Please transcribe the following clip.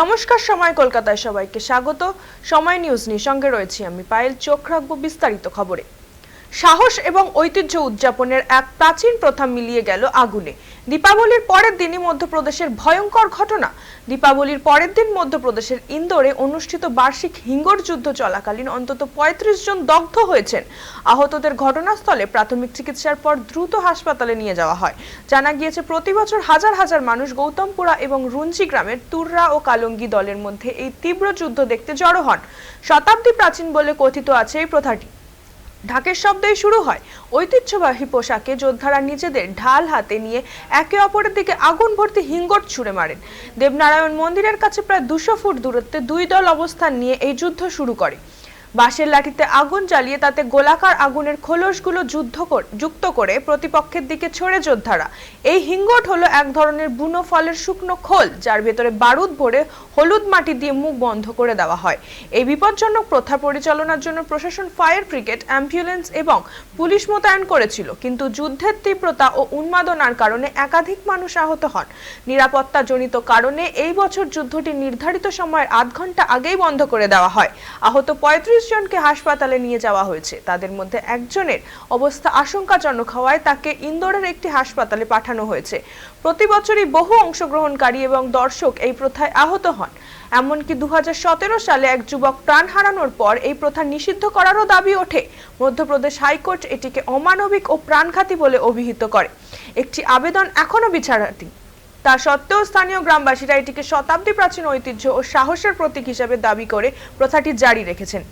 নমস্কার, সময় কলকাতায় সবাইকে স্বাগত। সময় নিউজ নিয়ে সঙ্গে রয়েছি আমি পায়েল। চোখ রাখব বিস্তারিত খবরে। সাহস এবং ঐতিহ্য উদযাপনের এক প্রাচীন প্রথা মিলিয়ে গেল আগুনে। দীপাবলির পরের দিনই মধ্যপ্রদেশের ভয়ঙ্কর ঘটনা। দীপাবলির পরের দিন মধ্যপ্রদেশের ইন্দোরে অনুষ্ঠিত বার্ষিক হিঙ্গর যুদ্ধ চলাকালীন অন্তত পঁয়ত্রিশ জন দগ্ধ হয়েছেন। আহতদের ঘটনাস্থলে প্রাথমিক চিকিৎসার পর দ্রুত হাসপাতালে নিয়ে যাওয়া হয়। জানা গিয়েছে, প্রতি বছর হাজার হাজার মানুষ গৌতমপুরা এবং রুঞ্চি গ্রামের তুররা ও কালঙ্গি দলের মধ্যে এই তীব্র যুদ্ধ দেখতে জড়ো হন। শতাব্দী প্রাচীন বলে কথিত আছে এই প্রথাটি। ঢাকের শব্দই শুরু হয়। ঐতিহ্যবাহী পোশাকে যোদ্ধারা নিজেদের ঢাল হাতে নিয়ে একে অপরের দিকে আগুন ভর্তি হিঙ্গট ছুড়ে মারেন। দেবনারায়ণ মন্দিরের কাছে প্রায় দুশো ফুট দূরত্বে দুই দল অবস্থান নিয়ে এই যুদ্ধ শুরু করে। বাঁশের লাঠিতে আগুন জ্বালিয়ে তাতে গোলাকার আগুনের খোলসগুলো যুদ্ধ যুক্ত করে প্রতিপক্ষের দিকে ছড়ে যোদ্ধারা। এই হিঙ্গট হলো এক ধরনের বুনো ফলের শুকনো খোল, যার ভেতরে বারুদ ভরে হলুদ মাটি দিয়ে মুখ বন্ধ করে দেওয়া হয়। এই বিপজ্জনক প্রথা পরিচালনার জন্য প্রশাসন ফায়ার ব্রিগেড, অ্যাম্বুলেন্স এবং পুলিশ মোতায়েন করেছিল, কিন্তু যুদ্ধের তীব্রতা ও উন্মাদনার কারণে একাধিক মানুষ আহত হন। নিরাপত্তাজনিত কারণে এই বছর যুদ্ধটি নির্ধারিত সময়ের আধ ঘণ্টা আগেই বন্ধ করে দেওয়া হয়। আহত পঁয়ত্রিশ জনকে হাসপাতালে নিয়ে যাওয়া হয়েছে। তাদের মধ্যে একজনের অবস্থা আশঙ্কাজনক হওয়ায় তাকে ইন্দোরের একটি হাসপাতালে পাঠানো হয়েছে। প্রতি বছরই বহু অংশগ্রহণকারী এবং দর্শক এই প্রথায় আহত হন। এমনকি দুই হাজার সতেরো সালে এক যুবক প্রাণ হারানোর পর এই প্রথা নিষিদ্ধ করারও দাবি ওঠে। মধ্যপ্রদেশ হাইকোর্ট এটিকে অমানবিক ও প্রাণঘাতী বলে অভিহিত করে। একটি আবেদন এখনও বিচারাধীন। তা সত্ত্বেও স্থানীয় গ্রামবাসীরা এটিকে শতাব্দী প্রাচীন ঐতিহ্য ও সাহসের প্রতীক হিসেবে দাবি করে প্রথাটি জারি রেখেছেন।